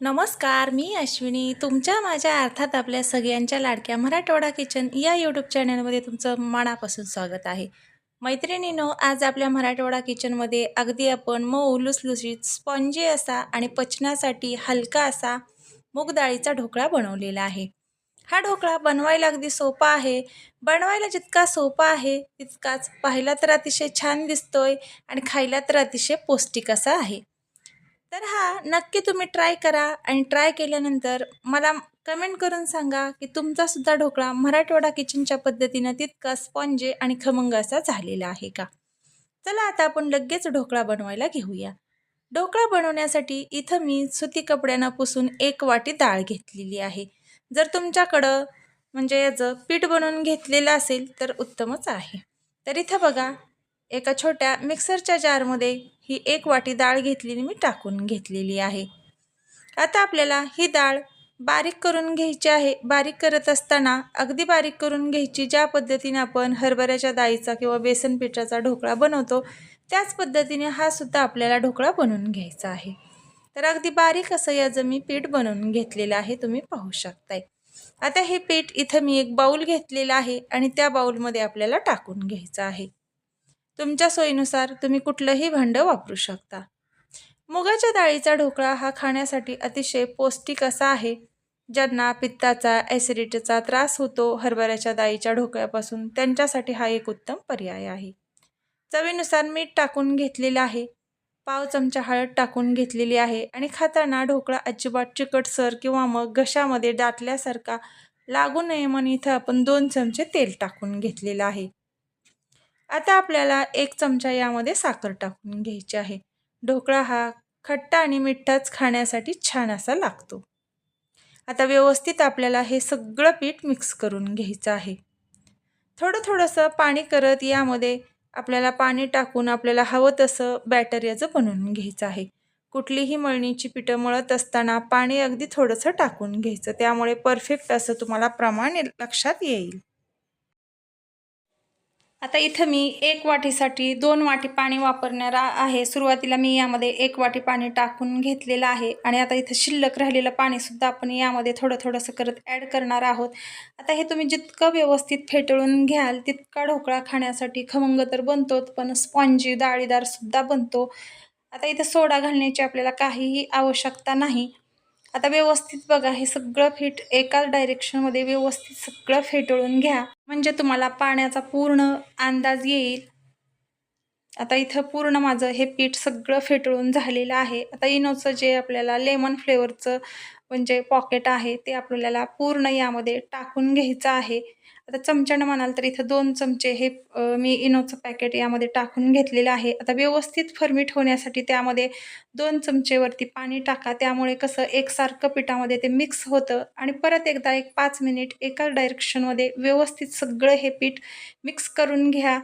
नमस्कार मी अश्विनी. तुमच्या माझ्या अर्थात आपल्या सगळ्यांच्या लाडक्या मराठवाडा किचन या यूट्यूब चॅनलमध्ये तुमचं मनापासून स्वागत आहे. मैत्रिणीनो आज आपल्या मराठवाडा किचनमध्ये अगदी आपण मऊ लुसलुसीत स्पॉन्जी असा आणि पचनासाठी हलका असा मूग डाळीचा ढोकळा बनवलेला आहे. हा ढोकळा बनवायला अगदी सोपा आहे. बनवायला जितका सोपा आहे तितकाच पाहायला तर अतिशय छान दिसतोय आणि खायला तर अतिशय पौष्टिक असा आहे. तर हा नक्की तुम्ही ट्राय करा आणि ट्राय केल्यानंतर मला कमेंट करून सांगा की तुमचासुद्धा ढोकळा मराठवाडा किचनच्या पद्धतीनं तितका स्पॉन्जे आणि खमंग असा झालेला आहे का? चला आता आपण लगेच ढोकळा बनवायला घेऊया. ढोकळा बनवण्यासाठी इथं मी सुती कपड्यानं पुसून एक वाटी डाळ घेतलेली आहे. जर तुमच्याकडं म्हणजे याचं पीठ बनवून घेतलेलं असेल तर उत्तमच आहे. तर इथं बघा एका छोट्या मिक्सरच्या जारमध्ये ही एक वाटी डाळ घेतलेली मी टाकून घेतलेली आहे. आता आपल्याला ही डाळ बारीक करून घ्यायची आहे. बारीक करत असताना अगदी बारीक करून घ्यायची ज्या पद्धतीने आपण हरभऱ्याच्या डाळीचा किंवा बेसन पिठाचा ढोकळा बनवतो त्याच पद्धतीने हा सुद्धा आपल्याला ढोकळा बनवून घ्यायचा आहे. तर अगदी बारीक असं याचं मी पीठ बनवून घेतलेलं आहे तुम्ही पाहू शकताय. आता हे पीठ इथं मी एक बाऊल घेतलेलं आहे आणि त्या बाऊलमध्ये आपल्याला टाकून घ्यायचं आहे. तुमच्या सोयीनुसार तुम्ही कुठलंही भांडं वापरू शकता. मुगाच्या डाळीचा ढोकळा हा खाण्यासाठी अतिशय पौष्टिक असा आहे ज्यांना पित्ताचा ॲसिडिटीचा त्रास होतो हरभऱ्याच्या डाळीच्या ढोकळ्यापासून त्यांच्यासाठी हा एक उत्तम पर्याय आहे. चवीनुसार मीठ टाकून घेतलेलं आहे पाव चमचा हळद टाकून घेतलेली आहे आणि खाताना ढोकळा अजिबात चिकटसर किंवा मग घशामध्ये दाटल्यासारखा लागू नये म्हणून इथं आपण दोन चमचे तेल टाकून घेतलेलं आहे. आता आपल्याला एक चमचा यामध्ये साखर टाकून घ्यायची आहे. ढोकळा हा खट्टा आणि मिठाच खाण्यासाठी छान असा लागतो. आता व्यवस्थित आपल्याला हे सगळं पीठ मिक्स करून घ्यायचं आहे. थोडं थोडंसं पाणी करत यामध्ये आपल्याला पाणी टाकून आपल्याला हवं तसं बॅटर याचं बनवून घ्यायचं आहे. कुठलीही मळणीची पिठं मळत असताना पाणी अगदी थोडंसं टाकून घ्यायचं. त्यामुळे परफेक्ट असं तुम्हाला प्रमाण लक्षात येईल. आता इथं मी एक वाटीसाठी दोन वाटी पाणी वापरणार आहे. सुरुवातीला मी यामध्ये एक वाटी पाणी टाकून घेतलेलं आहे आणि आता इथं शिल्लक राहिलेलं पाणीसुद्धा आपण यामध्ये थोडं थोडंसं करत ॲड करणार आहोत. आता हे तुम्ही जितकं व्यवस्थित फेटळून घ्याल तितका ढोकळा खाण्यासाठी खमंग तर बनतोच पण स्पॉन्जी डाळीदारसुद्धा बनतो. आता इथं सोडा घालण्याची आपल्याला काहीही आवश्यकता नाही. आता व्यवस्थित बघा हे सगळं फिट एकाच डायरेक्शनमध्ये व्यवस्थित सगळं फेटळून घ्या. म्हणजे तुम्हाला पाण्याचा पूर्ण अंदाज येईल. आता इथं पूर्ण माझं हे पीठ सगळं फेटळून झालेलं आहे. आता इनोचं जे आपल्याला लेमन फ्लेवरचं म्हणजे पॉकेट आहे ते आपल्याला पूर्ण यामध्ये टाकून घ्यायचं आहे. आता चमच्यानं म्हणाल तर इथं दोन चमचे हे मी इनोचं पॅकेट यामध्ये टाकून घेतलेलं आहे. आता व्यवस्थित फर्मिट होण्यासाठी त्यामध्ये दोन चमचेवरती पाणी टाका. त्यामुळे कसं एकसारखं पिठामध्ये ते मिक्स होतं आणि परत एकदा एक पाच मिनिट एकाच डायरेक्शनमध्ये व्यवस्थित सगळं हे पीठ मिक्स करून घ्या.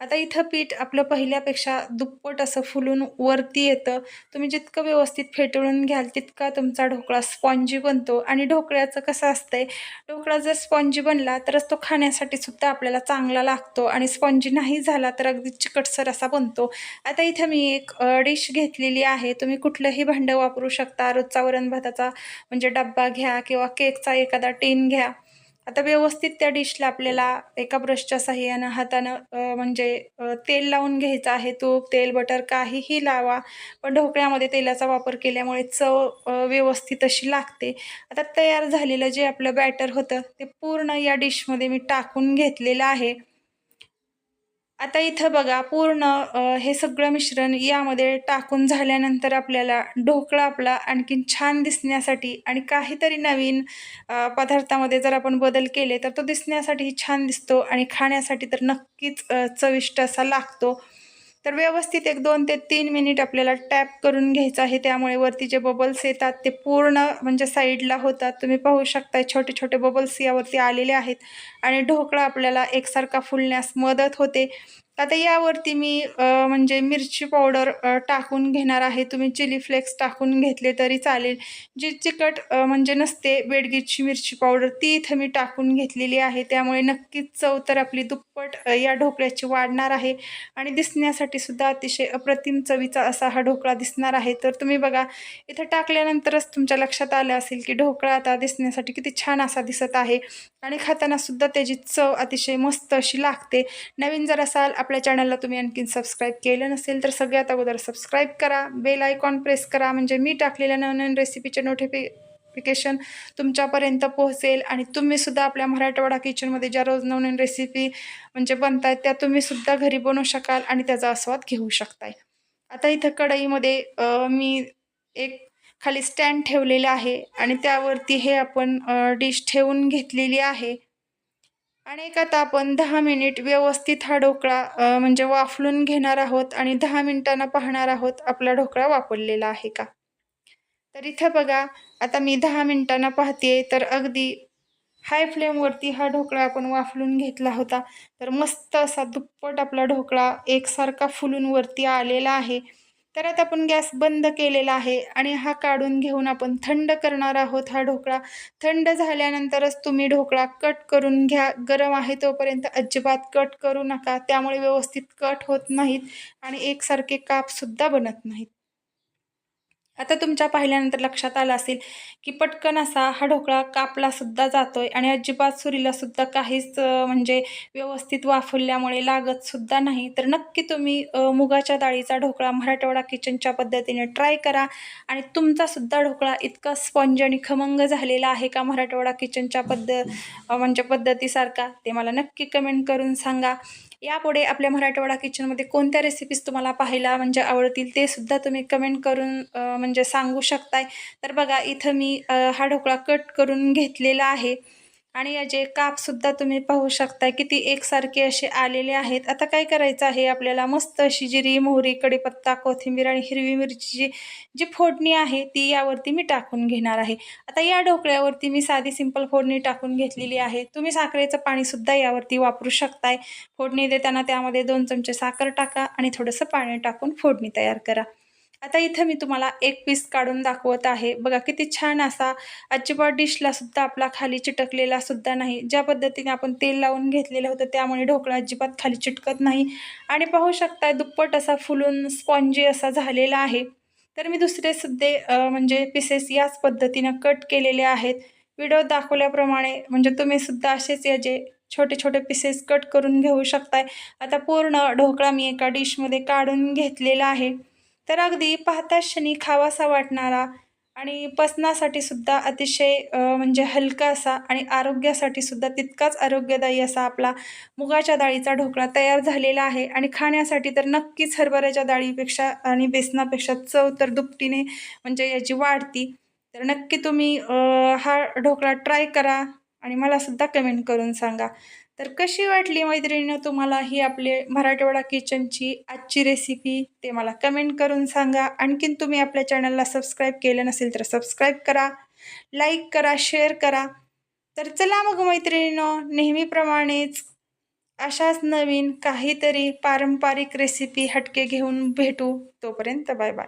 आता इथं पीठ आपलं पहिल्यापेक्षा दुप्पट असं फुलून वरती येतं. तुम्ही जितकं व्यवस्थित फेटळून घ्याल तितका तुमचा ढोकळा स्पॉन्जी बनतो. आणि ढोकळ्याचं कसं असतंय ढोकळा जर स्पॉन्जी बनला तरच तो खाण्यासाठी सुद्धा आपल्याला चांगला लागतो. आणि स्पॉन्जी नाही झाला तर अगदी चिकटसर असा बनतो. आता इथं मी एक डिश घेतलेली आहे. तुम्ही कुठलंही भांडं वापरू शकता. रोजचा वरण भाताचा म्हणजे डब्बा घ्या किंवा केकचा एखादा टीन घ्या. आता व्यवस्थित त्या डिशला आपल्याला एका ब्रशच्या साह्यानं हातानं म्हणजे तेल लावून घ्यायचं आहे तूप तेल बटर काहीही लावा. पण ढोकळ्यामध्ये तेलाचा वापर केल्यामुळे चव व्यवस्थित अशी लागते. आता तयार झालेलं जे आपलं बॅटर होतं ते पूर्ण या डिशमध्ये मी टाकून घेतलेलं आहे. आता इथं बघा पूर्ण हे सगळं मिश्रण यामध्ये टाकून झाल्यानंतर आपल्याला ढोकळा आपला आणखीन छान दिसण्यासाठी आणि काहीतरी नवीन पदार्थामध्ये जर आपण बदल केले तर तो दिसण्यासाठी छान दिसतो आणि खाण्यासाठी तर नक्कीच चविष्ट असा लागतो. तर व्यवस्थित एक दोन ते तीन मिनिट आपल्याला टॅप करून घ्यायचं आहे. त्यामुळे वरती जे बबल्स येतात ते पूर्ण म्हणजे साईडला होतात. तुम्ही पाहू शकता छोटे छोटे बबल्स यावरती आलेले आहेत. आणि ढोकळा आपल्याला एकसारखा फुलण्यास मदत होते. आता यावरती मी म्हणजे मिरची पावडर टाकून घेणार आहे. तुम्ही चिली फ्लेक्स टाकून घेतले तरी चालेल. जी चिकट म्हणजे नसते बेडगीची मिरची पावडर ती इथं मी टाकून घेतलेली आहे. त्यामुळे नक्कीच चव तर आपली दुप्पट या ढोकळ्याची वाढणार आहे. आणि दिसण्यासाठी सुद्धा अतिशय अप्रतिम चवीचा असा हा ढोकळा दिसणार आहे. तर तुम्ही बघा इथं टाकल्यानंतरच तुमच्या लक्षात आलं असेल की ढोकळा आता दिसण्यासाठी किती छान असा दिसत आहे. आणि खाताना सुद्धा त्याची चव अतिशय मस्त अशी लागते. नवीन जर असाल आपल्या चॅनलला तुम्ही आणखीन सबस्क्राईब केलं नसेल तर सगळ्यात अगोदर सबस्क्राईब करा बेल आयकॉन प्रेस करा म्हणजे मी टाकलेल्या नवनवीन रेसिपीचे नोटिफिकेशन तुमच्यापर्यंत पोहोचेल. आणि तुम्हीसुद्धा आपल्या मराठवाडा किचनमध्ये ज्या रोज नवनवीन रेसिपी म्हणजे बनतायत त्या तुम्हीसुद्धा घरी बनवू शकाल आणि त्याचा आस्वाद घेऊ शकताय. आता इथं कढईमध्ये मी एक खाली स्टँड ठेवलेलं आहे आणि त्यावरती हे आपण डिश ठेवून घेतलेली आहे. आणि एक आता आपण दहा मिनिट व्यवस्थित हा ढोकळा म्हणजे वाफलून घेणार आहोत आणि दहा मिनिटांना पाहणार आहोत आपला ढोकळा वापरलेला आहे का. तर इथं बघा आता मी दहा मिनिटांना पाहते तर अगदी हाय फ्लेमवरती हा ढोकळा आपण वाफलून घेतला होता. तर मस्त असा दुप्पट आपला ढोकळा एकसारखा फुलून वरती आलेला आहे. तर आता आपण गॅस बंद केलेला आहे आणि हा काढून घेऊन आपण थंड करणार आहोत हा ढोकळा. थंड झाल्यानंतरच तुम्ही ढोकळा कट करून घ्या. गरम आहे तोपर्यंत अजिबात कट करू नका. त्यामुळे व्यवस्थित कट होत नाहीत आणि एकसारखे कापसुद्धा बनत नाहीत. आता तुमच्या पाहिल्यानंतर लक्षात आलं असेल की पटकन असा हा ढोकळा कापला सुद्धा जातोय आणि अजिबात सुरीला सुद्धा काहीच म्हणजे व्यवस्थित वाफरल्यामुळे लागत सुद्धा नाही. तर नक्की तुम्ही मुगाच्या डाळीचा ढोकळा मराठवाडा किचनच्या पद्धतीने ट्राय करा आणि तुमचा सुद्धा ढोकळा इतका स्पंज आणि खमंग झालेला आहे का मराठवाडा किचनच्या पद्ध म्हणजे पद्धतीसारखा ते मला नक्की कमेंट करून सांगा. यापुढे आपल्या मराठवाडा किचनमध्ये कोणत्या रेसिपीज तुम्हाला पाहायला म्हणजे आवडतील ते सुद्धा तुम्ही कमेंट करून म्हणजे सांगू शकताय. तर बघा इथं मी हा ढोकळा कट करून घेतलेला आहे. आणि याचे कापसुद्धा तुम्ही पाहू शकताय किती एकसारखे असे आलेले आहेत. आता काय करायचं आहे आपल्याला? मस्त अशी जिरी मोहरी कढीपत्ता कोथिंबीर आणि हिरवी मिरची जी फोडणी आहे ती यावरती मी टाकून घेणार आहे. आता या ढोकळ्यावरती मी साधी सिंपल फोडणी टाकून घेतलेली आहे. तुम्ही साखरेचं पाणीसुद्धा यावरती वापरू शकताय. फोडणी देताना त्यामध्ये दोन चमचे साखर टाका आणि थोडंसं पाणी टाकून फोडणी तयार करा. आता इथं मी तुम्हाला एक पीस काढून दाखवत आहे. बघा किती छान असा अजिबात डिशला सुद्धा आपला खाली चिटकलेला सुद्धा नाही. ज्या पद्धतीने आपण तेल लावून घेतलेलं होतं त्यामुळे ढोकळा अजिबात खाली चिटकत नाही. आणि पाहू शकता दुप्पट असा फुलून स्पॉन्जी असा झालेला आहे. तर मी दुसरे सुद्धे म्हणजे पीसेस याच पद्धतीनं कट केलेले आहेत. व्हिडिओ दाखवल्याप्रमाणे म्हणजे तुम्ही सुद्धा असेच याचे छोटे छोटे पीसेस कट करून घेऊ शकताय. आता पूर्ण ढोकळा मी एका डिशमध्ये काढून घेतलेला आहे. तर अगदी पाहता क्षणी खावासा वाटणारा आणि पसनासाठी सुद्धा अतिशय म्हणजे हलका असा आणि आरोग्यासाठी सुद्धा तितकाच आरोग्यदायी असा आपला मुगाच्या डाळीचा ढोकळा तयार झालेला आहे. आणि खाण्यासाठी तर नक्कीच हरभऱ्याच्या डाळीपेक्षा आणि बेसनापेक्षा चव तर दुपटीने म्हणजे याची वाढती. तर नक्की तुम्ही हा ढोकळा ट्राय करा आणि मला सुद्धा कमेंट करून सांगा. तर कशी वाटली मैत्रिणीनं तुम्हाला ही आपले मराठवाडा किचनची आजची रेसिपी ते मला कमेंट करून सांगा. आणखीन तुम्ही आपल्या चॅनलला सबस्क्राईब केलं नसेल तर सबस्क्राईब करा लाईक करा शेअर करा. तर चला मग मैत्रिणीनं नेहमीप्रमाणेच अशाच नवीन काहीतरी पारंपरिक रेसिपी हटके घेऊन भेटू. तोपर्यंत बाय बाय